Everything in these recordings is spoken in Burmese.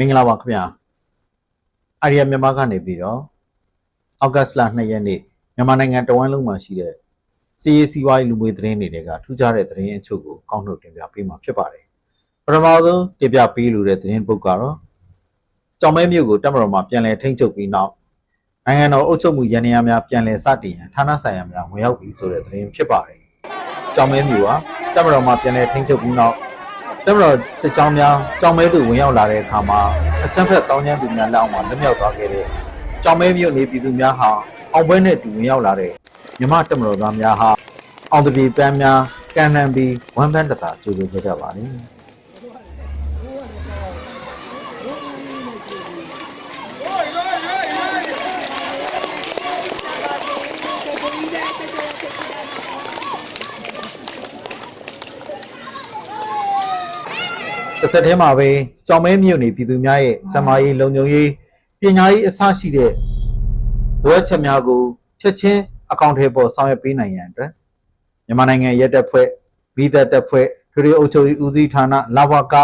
မင်္ဂလာပါခင်ဗျာအာရီယာမြန်မာကနေပြီးတော့အောက်ဂတ်လ2ရက်နေ့မြန်မာနိုင်ငံတဝန်းလုံးမှာရှိတဲ့စီရေးစီးပွားရေးလူမှုရေးသတင်းတွေကထူးခြားတဲ့သတင်းအချို့ကိုကောက်နှုတ်တင်ပြပေးမှာဖြစ်ပါတယ်ပထမဆုံးတင်ပြပေးလိုတဲ့သတင်းပုတ်ကတော့ကြောင်မဲမြို့ကိုတက်မတော်မှာပြန်လည်ထိန်းချုပ်ပြီးနောက်နိုင်ငံတော်အုပ်ချုပ်မှုရန်နေရာများပြန်လည်စတင်ရန်ဌာနဆိုင်ရာများဝင်ရောက်ပြီးဆိုတဲ့သတင်းဖြစ်ပါတယ်ကြောင်မဲမြို့ဟာတက်မတော်မှာပြန်လည်ထိန်းချုပ်ပြီးနောက် တမတော်စစ်ကြောင်းများကြောင်မဲသူဝင်ရောက်လာတဲ့အခါမှာအချမ်းဖက်တောင်းကျမ်းသူများလက်အောက်မှာလွတ်မြောက်သွားခဲ့တဲ့ကြောင်မဲမြို့နေပြည်သူများဟာအောင်ပွဲနဲ့တူဝင်ရောက်လာတဲ့မြမတမတော်သားများဟာအောင်တပြေပန်းများကန်နံပြီးဝမ်းပန်းတတာကြိုးကြိုးခဲ့ကြပါလိမ့် တစ်ဆက်တည်းမှာပဲကြောင်မဲမြို့နေပြည်သူများရဲ့ဇမားရေးလုံခြုံရေးပညာရေးအစရှိတဲ့လိုအပ်ချက်များကိုချက်ချင်းအကောင့်ထဲပေါ်ဆောင်ရွက်ပေးနိုင်ရန်အတွက်မြန်မာနိုင်ငံရဲတပ်ဖွဲ့မိသက်တပ်ဖွဲ့ထွေထွေအုပ်ချုပ်ရေးဦးစီးဌာနလဝက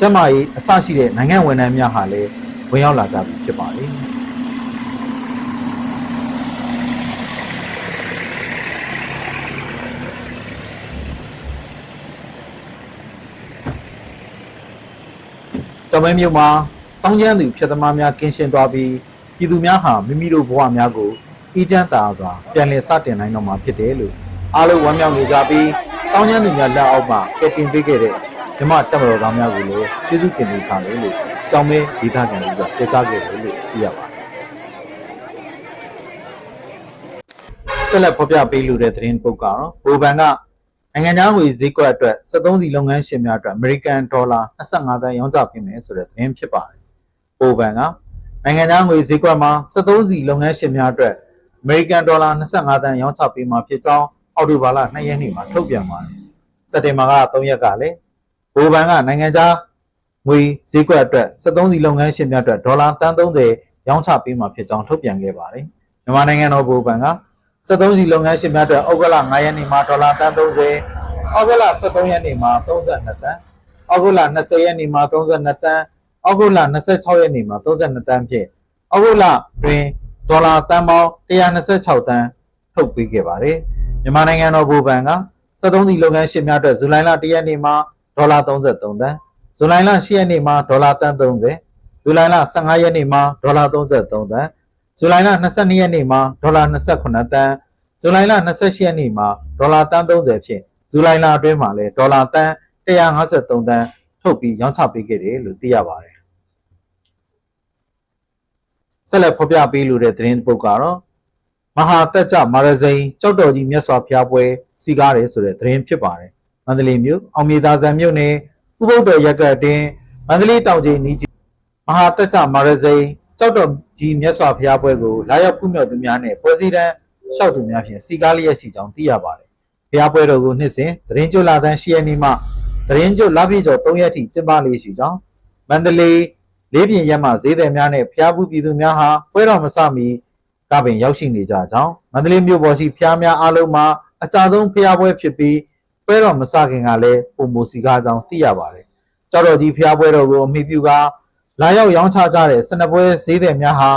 ဇမားရေးအစရှိတဲ့နိုင်ငံဝန်ထမ်းများဟာလည်းဝင်ရောက်လာကြပြီဖြစ်ပါလေကြောင် မဲမြို့မှာတောင်းကျမ်းသူဖြစ်သမားများကင်းရှင်းသွားပြီးပြည်သူများဟာမိမိတို့ဘဝများကိုအေးချမ်းသာစွာပြန်လည်စတင်နိုင်တော့မှာဖြစ်တယ်လို့အားလုံးဝမ်းမြောက်နေကြပြီးတောင်းကျမ်းသူများလက်အောက်မှာကယ်တင်ပေးခဲ့တဲ့မြမတက်မတော်သားများကိုလည်းကျေးဇူးတင်နေချတယ်လို့ကြောင်မဲဒေသခံတွေကပြောကြားခဲ့တယ်လို့သိရပါတယ်ဆက်လက်ဖော်ပြပေးလိုတဲ့သတင်းပုတ်ကတော့ဘိုဘန်က နိုင်ငံသားငွေဈေးကွက်အတွက်73စီလုပ်ငန်းရှင်များအတွက် American Dollar 25သန်းရောင်းချပေးမယ်ဆိုတဲ့သတင်းဖြစ်ပါတယ်။ဘိုဘန်ကနိုင်ငံသားငွေဈေးကွက်မှာ73စီလုပ်ငန်းရှင်များအတွက် American Dollar 25သန်းရောင်းချပေးမှာဖြစ်ကြောင်းအောက်တိုဘာလ2ရက်နေ့မှာထုတ်ပြန်ပါတယ်။စက်တင်ဘာလ3ရက်ကလည်းဘိုဘန်ကနိုင်ငံသားငွေဈေးကွက်အတွက်73စီလုပ်ငန်းရှင်များအတွက်ဒေါ်လာ30ရောင်းချပေးမှာဖြစ်ကြောင်းထုတ်ပြန်ခဲ့ပါတယ်။မြန်မာနိုင်ငံတော်ဘိုဘန်က 73စီလုပ်ငန်းရှင်များအတွက်ဩဂုတ်လ9ရက်နေ့မှာဒေါ်လာ30ဩဂုတ်လ23ရက်နေ့မှာ32တန်းဩဂုတ်လ20ရက်နေ့မှာ32တန်းဩဂုတ်လ26ရက်နေ့မှာ32တန်းဖြင့်ဩဂုတ်လတွင်ဒေါ်လာတန်ပေါင်း126တန်းထုတ်ပေးခဲ့ပါတယ်မြန်မာနိုင်ငံတော်ဘိုဘန်က73စီလုပ်ငန်းရှင်များအတွက်ဇူလိုင်လ1ရက်နေ့မှာဒေါ်လာ33တန်းဇူလိုင်လ10ရက်နေ့မှာဒေါ်လာတန်း30ဇူလိုင်လ15ရက်နေ့မှာဒေါ်လာ33တန်း ဇူလိုင်လ22ရက်နေ့မှာဒေါ်လာ28တန်းဇူလိုင်လ28ရက်နေ့မှာဒေါ်လာတန်း30ဖြင့်ဇူလိုင်လအတွင်းမှာလည်းဒေါ်လာတန်း153တန်းထုတ်ပြီးရောင်းချပေးခဲ့တယ်လို့သိရပါတယ်ဆက်လက်ဖော်ပြပေးလိုတဲ့သတင်းပုတ်ကတော့မဟာတက်ကြမာရဇိန်ကြောက်တော်ကြီးမြတ်စွာဘုရားပွဲစီကားတယ်ဆိုတဲ့သတင်းဖြစ်ပါတယ်မန္တလေးမြို့အောင်မြေသာဇံမြို့နယ်ဥပုဒ္ဒေရက်ကတ်တင်မန္တလေးတောင်ကြီးနီးကြီးမဟာတက်ကြမာရဇိန် ကြောက်တော်ကြီးမြတ်စွာဘုရားပွဲကိုလာရောက်ဖူးမြော်သူများနဲ့ပွဲစည်းတန်းလျှောက်သူများဖြင့်စီကားလျက်ရှိကြောင်းသိရပါတယ်ဘုရားပွဲတော်ကိုနှစ်စဉ်သတင်းကျွလာတန်း10ရက်နေ့မှသတင်းကျွလပြည့်ကျော်3ရက်ထိကျင်းပလေးရှိကြောင်းမန္တလေးလေးပြင်ရက်မှဈေးသည်များနဲ့ဖျားဘူးပြည်သူများဟာပွဲတော်မစမီကပင်ရောက်ရှိနေကြကြောင်းမန္တလေးမြို့ပေါ်ရှိဖျားများအားလုံးမှာအကြဆုံးဖျားပွဲဖြစ်ပြီးပွဲတော်မစခင်ကလည်းပုံမူစီကားကြောင်းသိရပါတယ်။ကြောက်တော်ကြီးဖျားပွဲတော်ကိုအမိပြုက လာရောက်ရောင်းချကြတဲ့စနပွဲဈေးသည်များဟာ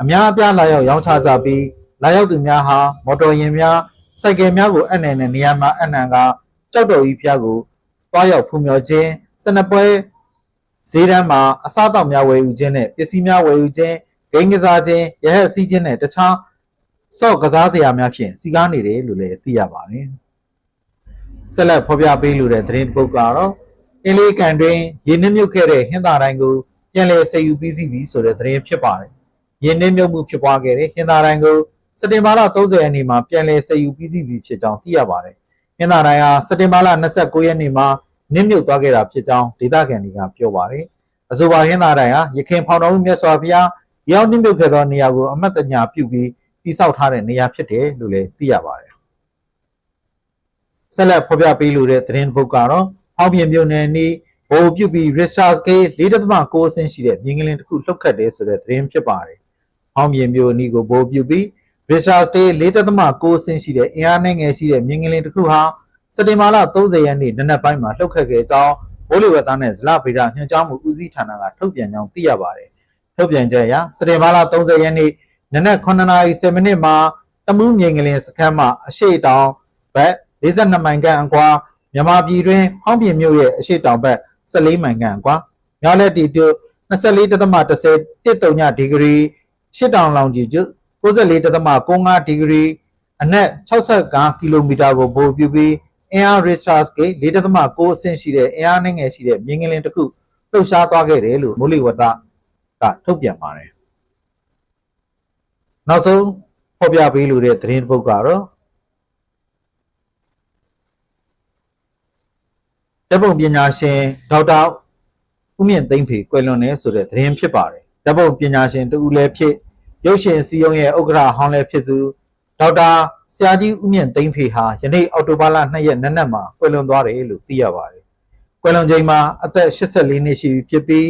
အများအပြားလာရောက်ရောင်းချကြပြီးလာရောက်သူများဟာမော်တော်ယာဉ်များစိုက်ကယ်များကိုအနှံတဲ့နေရာမှာအနှံကကြောက်တော်ကြီးဖျားကိုတွားရောက်ဖူးမြော်ခြင်းစနပွဲဈေးတန်းမှာအစားအသောက်များဝယ်ယူခြင်းနဲ့ပစ္စည်းများဝယ်ယူခြင်းဂိမ်းကစားခြင်းရဟတ်စီးခြင်းနဲ့တခြားဆော့ကစားစရာများဖြင့်စီကားနေတယ်လို့လည်းသိရပါတယ်။ဆက်လက်ဖော်ပြပေးလိုတဲ့သတင်းတစ်ပုဒ်ကတော့အင်းလေးကန်တွင်ရေနစ်မြုပ်ခဲ့တဲ့ဟင်းသာတိုင်းကို ပြန်လည်ဆယ်ယူပြီးစီးပြီဆိုတဲ့သတင်းဖြစ်ပါတယ်။ရေနစ်မြုပ်မှုဖြစ်ပွားခဲ့တဲ့ဟင်းသာတိုင်းကိုစက်တင်ဘာလ30ရက်နေ့မှာပြန်လည်ဆယ်ယူပြီးစီးပြီဖြစ်ကြောင်းသိရပါတယ်။ဟင်းသာတိုင်းဟာစက်တင်ဘာလ29ရက်နေ့မှာနစ်မြုပ်သွားခဲ့တာဖြစ်ကြောင်းဒေသခံတွေကပြောပါတယ်။အဆိုပါဟင်းသာတိုင်းဟာရခင်ဖောင်တော်မှုမြတ်စွာဘုရားရောက်နစ်မြုပ်ခဲ့သောနေရာကိုအမတ်တညာပြုပြီးတိဆောက်ထားတဲ့နေရာဖြစ်တယ်လို့လည်းသိရပါတယ်။ဆက်လက်ဖော်ပြပေးလိုတဲ့သတင်းပုတ်ကတော့ဟောင်းပြင်မြို့နယ်နီး ဘိုပြုတ်ပြီး Richard K 4.9အဆင့်ရှိတဲ့မြင်းကလေးတစ်ခုလှုပ်ခတ်တယ်ဆိုတဲ့သတင်းဖြစ်ပါတယ်။ဟောင်းပြင်မြို့နီးကိုဘိုပြုတ်ပြီး Richard K 4.9အဆင့်ရှိတဲ့အင်အားနဲ့ငယ်ရှိတဲ့မြင်းကလေးတစ်ခုဟာစက်တင်ဘာလ30ရက်နေ့နနက်ပိုင်းမှာလှုပ်ခတ်ခဲ့ကြောင်းဘိုးလီဝက်သားနဲ့ဇလဗေဒညွှန်ကြားမှုဦးစီးဌာနကထုတ်ပြန်ကြောင်းသိရပါတယ်။ထုတ်ပြန်ချက်အရစတေဘာလ30ရက်နေ့နနက်9:10မိနစ်မှာတမူးမြေငလင်စခန်းမှာအရှိတောင်ဘက်42မိုင်ခန့်အကွာမြန်မာပြည်တွင်ဟောင်းပြင်မြို့ရဲ့အရှိတောင်ဘက် 14မိုင်ခန့်အကွာမြောက်လက်တီတူ24.10 1.3ဒီဂရီရှစ်တောင်လောင်ကြီးကျွ94.65ဒီဂရီအနက်65ကီလိုမီတာကိုပိုပြပြီးအင်အား Richard scale 4.9အဆင့်ရှိတဲ့အင်အားနှငယ်ရှိတဲ့မြင်းကလင်းတစ်ခုလှုပ်ရှားသွားခဲ့တယ်လို့မိုးလေဝသကထုတ်ပြန်ပါတယ်။နောက်ဆုံးဖော်ပြပေးလိုတဲ့သတင်းတစ်ပုဒ်ကတော့ ဓာတ်ပုံပညာရှင်ဒေါက်တာဦးမြင့်သိမ့်ဖေကွယ်လွန်နေဆိုတဲ့သတင်းဖြစ်ပါတယ်ဓာတ်ပုံပညာရှင်တူဦးလည်းဖြစ်ရုပ်ရှင်စီယုံရဲ့ဥက္ကဋ္ဌဟောင်းလည်းဖြစ်သူဒေါက်တာဆရာကြီးဦးမြင့်သိမ့်ဖေဟာယနေ့အောက်တိုဘာလ2ရက်နေ့နက်မှာကွယ်လွန်သွားတယ်လို့သိရပါတယ်ကွယ်လွန်ချိန်မှာအသက်84နှစ်ရှိပြီဖြစ်ပြီး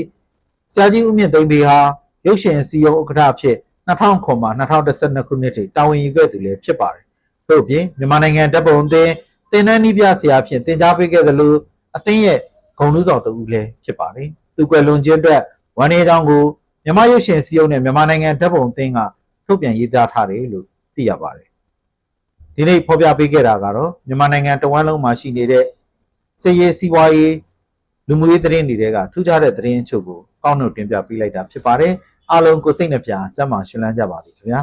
ဆရာကြီးဦးမြင့်သိမ့်ဖေဟာရုပ်ရှင်စီယုံဥက္ကဋ္ဌဖြစ်2009မှာ2012ခုနှစ်ထိတာဝန်ယူခဲ့သူလည်းဖြစ်ပါတယ်တို့အပြင်မြန်မာနိုင်ငံဓာတ်ပုံအသင်းတင်နန်းနီးပြဆရာဖြင့်တင် जा ပေးခဲ့သလို အသင်းရဲ့ဂုဏ်ထူးဆောင်တူလည်းဖြစ်ပါတယ်သူကွယ်လွန်ခြင်းအတွက်ဝမ်းနည်းကြောင်းကိုမြန်မာရုပ်ရှင်စီးရုံးနဲ့မြန်မာနိုင်ငံဓာတ်ပုံအသင်းကထုတ်ပြန်ရေးသားထားတယ်လို့သိရပါတယ်ဒီနေ့ဖော်ပြပေးခဲ့တာကတော့မြန်မာနိုင်ငံတဝန်းလုံးမှာရှိနေတဲ့စစ်ရေးစီးပွားရေးလူမှုရေးသတင်းတွေကထူးခြားတဲ့သတင်းအချို့ကိုကောက်နှုတ်တင်ပြပေးလိုက်တာဖြစ်ပါတယ်အားလုံးကိုစိတ်နှပြကျမ်းမာရှင်လန်းကြပါသည်ခင်ဗျာ